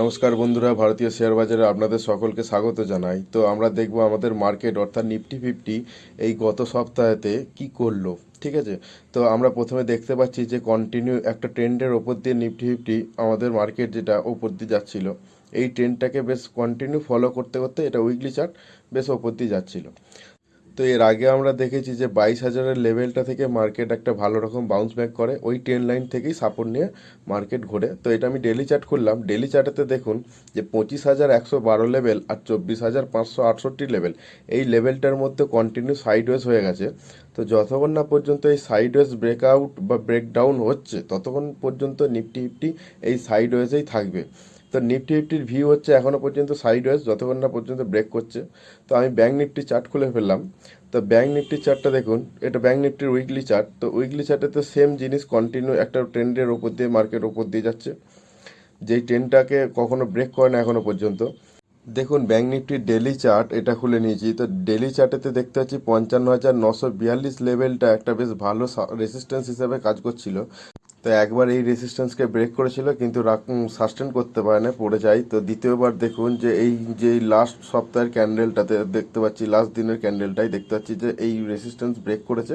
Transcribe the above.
নমস্কার বন্ধুরা, ভারতীয় শেয়ার বাজারে আপনাদের সকলকে স্বাগত জানাই। তো আমরা দেখব আমাদের মার্কেট, অর্থাৎ নিফটি ফিফটি, এই গত সপ্তাহেতে কি করল, ঠিক আছে? তো আমরা প্রথমে দেখতে পাচ্ছি যে কন্টিনিউ একটা ট্রেন্ডের ওপর দিয়ে নিফটি ফিফটি আমাদের মার্কেট যেটা ওপর দিয়ে যাচ্ছিল, এই ট্রেন্ডটাকে বেশ কন্টিনিউ ফলো করতে করতে এটা উইকলি চার্ট বেশ ওপর দিয়ে যাচ্ছিল। তো এর আগে আমরা দেখেছি যে বাইশ হাজারের লেভেলটা থেকে মার্কেট একটা ভালো রকম বাউন্স ব্যাক করে, ওই ট্রেন লাইন থেকেই সাপোর্ট নিয়ে মার্কেট ঘোরে। তো এটা আমি ডেলি চার্ট করলাম। ডেলি চার্টেতে দেখুন যে পঁচিশ হাজার একশো বারো লেভেল আর চব্বিশ হাজার পাঁচশো আটষট্টি লেভেল এই লেভেলটার মধ্যে কন্টিনিউ সাইডওয়েজ হয়ে গেছে। তো যতক্ষণ না পর্যন্ত এই সাইডওয়েজ ব্রেকআউট বা ব্রেকডাউন হচ্ছে, ততক্ষণ পর্যন্ত নিফটি ফিফটি এই সাইডওয়েজেই থাকবে। তো নিফটি ফিফটির ভিউ হচ্ছে এখনও পর্যন্ত সাইড সাইডওয়েজ যতক্ষণ না পর্যন্ত ব্রেক করছে। তো আমি ব্যাঙ্ক নিফটি চার্ট খুলে ফেললাম। তো ব্যাঙ্ক নিফটির চার্টটা দেখুন, এটা ব্যাঙ্ক নিফটির উইকলি চার্ট তো উইকলি চার্টে তো সেম জিনিস কন্টিনিউ একটা ট্রেন্ডের ওপর দিয়ে মার্কেট ওপর দিয়ে যাচ্ছে। যেই ট্রেন্ডটাকে কখনো ব্রেক করে না এখনও পর্যন্ত। দেখুন ব্যাঙ্ক নিফটির ডেলি চার্ট এটা খুলে নিয়েছি। তো ডেলি চার্টেতে দেখতে পাচ্ছি পঞ্চান্ন হাজার নশো বিয়াল্লিশ লেভেলটা একটা বেশ ভালো রেসিস্ট্যান্স হিসাবে কাজ করছিল। তো একবার এই রেসিস্ট্যান্সকে ব্রেক করেছিল, কিন্তু সাস্টেন করতে পারে না পড়ে যায়। তো দ্বিতীয়বার দেখুন যে এই যে লাস্ট সপ্তাহের ক্যান্ডেলটাতে দেখতে পাচ্ছি লাস্ট দিনের ক্যান্ডেলটাই দেখতে পাচ্ছি যে এই রেসিস্ট্যান্স ব্রেক করেছে।